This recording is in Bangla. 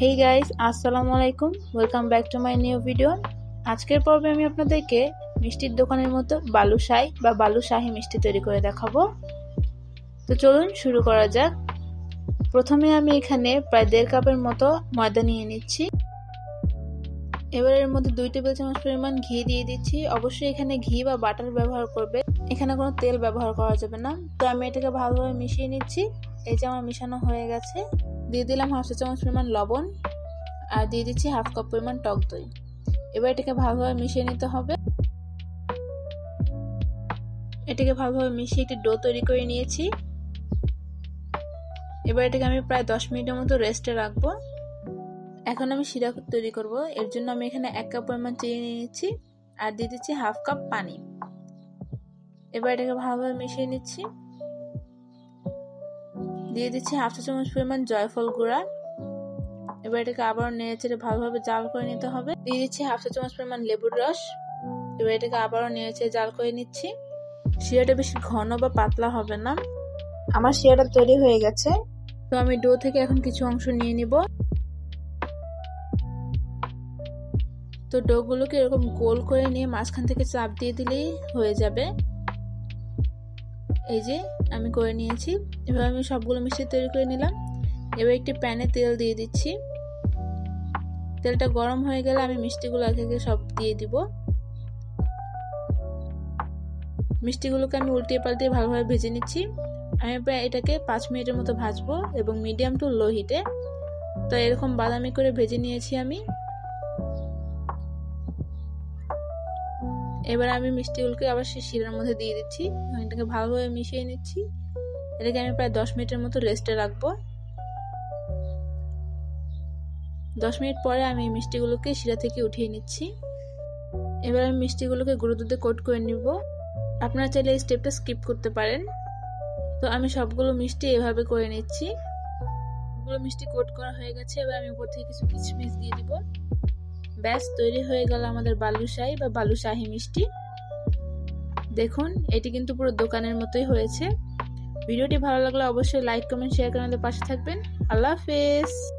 হেই গাইস আসসালামু আলাইকুম। Welcome back to my new video আজকের পর্বে আমি আপনাদেরকে মিষ্টির দোকানের মতো বালুশাই বা বালুশাহি মিষ্টি তৈরি করে দেখাবো। তো চলুন শুরু করা যাক। প্রথমে আমি এখানে প্রায় দেড় কাপের মতো ময়দা নিয়ে নিচ্ছি। এবার এর মধ্যে দুই টেবিল চামচ পরিমাণ ঘি দিয়ে দিচ্ছি। অবশ্যই এখানে ঘি বা বাটার ব্যবহার করবে। এখানে কোনো তেল ব্যবহার করা যাবে না। তো আমি এটাকে ভালোভাবে মিশিয়ে নিচ্ছি। এই যে আমার মিশানো হয়ে গেছে। দিয়ে দিলাম হাফ চা চামচ পরিমাণ লবণ আর দিয়ে দিচ্ছি হাফ কাপ পরিমাণ টক দই। এবার এটাকে ভালোভাবে মিশিয়ে নিতে হবে। এটাকে ভালোভাবে মিশিয়ে একটি ডো তৈরি করে নিয়েছি। এবার এটাকে আমি প্রায় দশ মিনিটের মতো রেস্টে রাখব। এখন আমি শিরা তৈরি করব। এর জন্য আমি এখানে এক কাপ পরিমাণ চিনি নিয়ে আর দিয়ে দিচ্ছি হাফ কাপ পানি। এবার এটাকে ভালোভাবে মিশিয়ে নিচ্ছি। দিয়ে দিচ্ছি হাফ চা চামচ পরিমাণ জয়ফল গুঁড়া। এবার এটাকে আবার নেড়ে চেড়ে ভালোভাবে জাল করে নিতে হবে। দিয়ে দিচ্ছি হাফ চা চামচ পরিমাণ লেবুর রস। এবার এটাকে আবারও নেড়ে চেড়ে জাল করে নিচ্ছি। শিরাটা বেশি ঘন বা পাতলা হবে না। আমার শিরাটা তৈরি হয়ে গেছে। তো আমি ডো থেকে এখন কিছু অংশ নিয়ে নিব। তো ডোগুলোকে এরকম গোল করে নিয়ে মাঝখান থেকে চাপ দিয়ে দিলেই হয়ে যাবে। এই যে, আমি করে নিয়েছি। এবার আমি সবগুলো মিষ্টি তৈরি করে নিলাম। এবার একটি প্যানে তেল দিয়ে দিচ্ছি। তেলটা গরম হয়ে গেলে আমি মিষ্টিগুলো একে একে সব দিয়ে দিব। মিষ্টিগুলোকে আমি উল্টিয়ে পাল্টিয়ে ভালোভাবে ভেজে নিচ্ছি। আমি প্রায় এটাকে পাঁচ মিনিটের মতো ভাজবো এবং মিডিয়াম টু লো হিটে। তো এরকম বাদামি করে ভেজে নিয়েছি আমি। এবার আমি মিষ্টিগুলোকে আবার সেই শিরার মধ্যে দিয়ে দিচ্ছি। এটাকে ভালোভাবে মিশিয়ে নিচ্ছি। এটাকে আমি প্রায় দশ মিনিটের মতো রেস্টে রাখব। দশ মিনিট পরে আমি মিষ্টিগুলোকে শিরা থেকে উঠিয়ে নিচ্ছি। এবার আমি মিষ্টিগুলোকে গুঁড়ো দুধে কোট করে নিব। আপনারা চাইলে এই স্টেপটা স্কিপ করতে পারেন। তো আমি সবগুলো মিষ্টি এভাবে করে নিচ্ছি। সবগুলো মিষ্টি কোট করা হয়ে গেছে। এবার আমি উপর থেকে কিছু কিশমিশ দিয়ে দিব। ব্যাস, তৈরি হয়ে গেল আমাদের বালুশাহী বা বালুশাহি মিষ্টি। দেখুন, এটি কিন্তু পুরো দোকানের মতোই হয়েছে। ভিডিওটি ভালো লাগলে অবশ্যই লাইক কমেন্ট শেয়ার করে আমাদের পাশে থাকবেন। আল্লাহ হাফেজ।